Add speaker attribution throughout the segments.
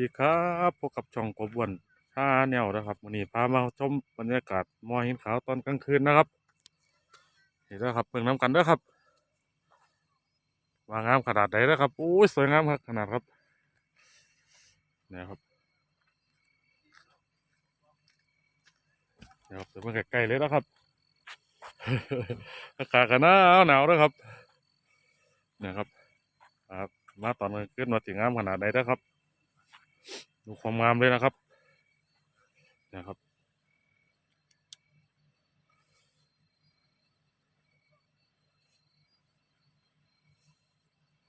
Speaker 1: ดีครับพบกับช่องกบวนชาแนวนะครับวันนี้พามาชมบรรยากาศมอหินขาวตอนกลางคืนนะครับเห็นแล้วครับเพิ่งน้ำกันด้วยครับวางงามขนาดไหนแล้วครับอู้ยสวยงามครับขนาดครับเนี่ยครับเนี่ยครับเดี๋ยวมันใกล้ๆเลยนะครับอากาศกันหนาวหนาวด้วยครับเนี่ยครับครับมาตอนกลางคืนมาถึงงามขนาดไหนแล้วครับ ดูความงามเลยนะครับ นะครับ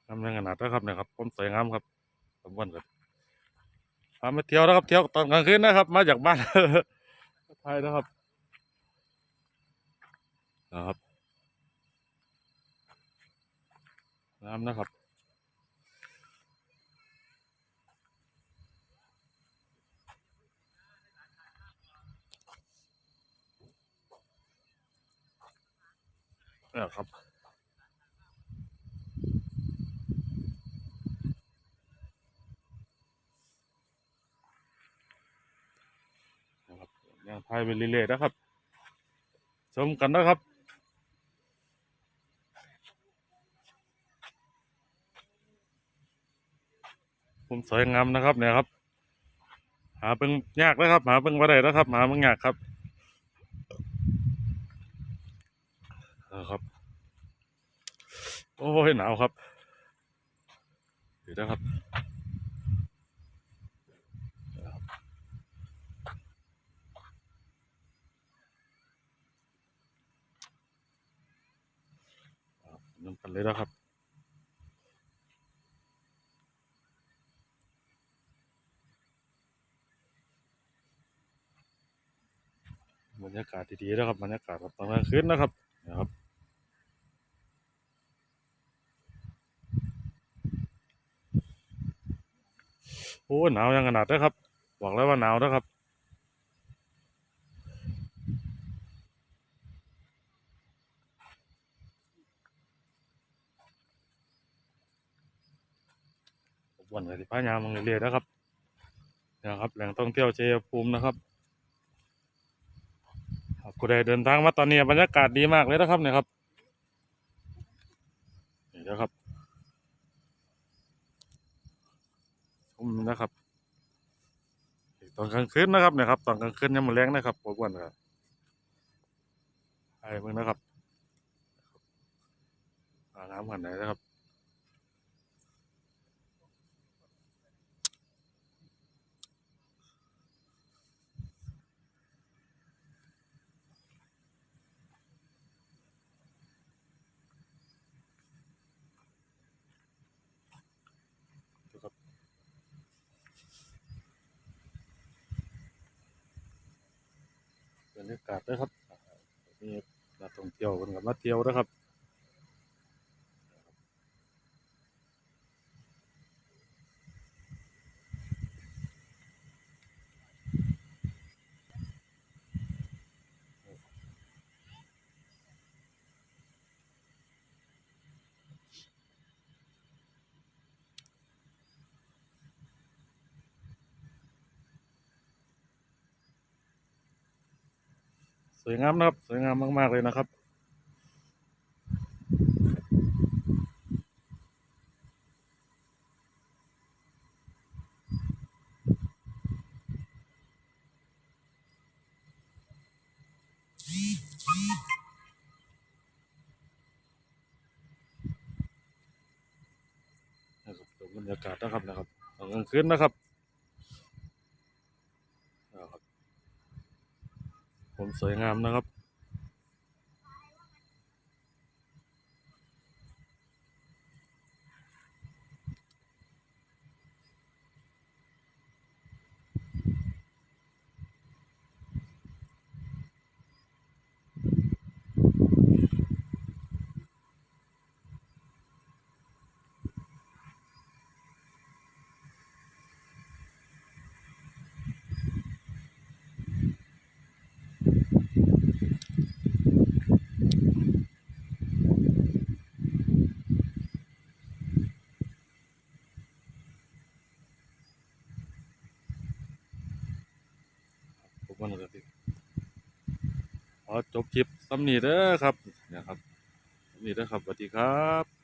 Speaker 1: งามยังขนาดนะครับนะครับผมสวยงามครับสมบูรณ์ครับพามาเที่ยวนะครับ เที่ยวตอนกลางคืนนะครับ มาจากบ้านไทยนะครับ นะครับงามนะครับ นี่ยครับนะครับยังพายไปเรื่อยๆนะครับ ชมกันนะครับผมสวยงามนะครับเนี่ยครับ หาเบิ่งยากนะครับ หาเบิ่งบ่ได้นะครับ หาเบิ่งยากครับ นะครับ โอ้ยหนาวครับเดี๋ยวนะครับน้ำกันเลยนะครับบรรยากาศดีๆนะครับบรรยากาศตอนกลางคืนนะครับนะครับ โอ้หนาวยังขนาดนี้ครับบอกแล้วว่าหนาวนะครับวันกับที่พายามงเรียนะครับนะครับ แหล่งท่องเที่ยวเชัยภูมินะครับครับผู้เดินทางมาตอนนี้บรรยากาศดีมากเลยนะครับเนี่ยครับนี่นะครับ มนะครับตอนกลางคืนนะครับเนี่ยครับตอนกลางคืนยังมาแรงนะครับพวกวันครับไอ้เมื่อนะครับอาน้ำขนาดไหนนะครับาศนะครับนี่นักท่องเที่ยวกันกับมาเที่ยวนะครับ สวยงามนะครับ สวยงามมาก ๆ เลยนะครับ นะครับบรรยากาศนะครับนะครับตอนกลางคืนนะครับ ผมสวยงามนะครับ มันก็สิขอจบคลิปซ้ำนี้เด้อครับเนี่ยครับซ้ำนี้เด้อครับสวัสดีครับ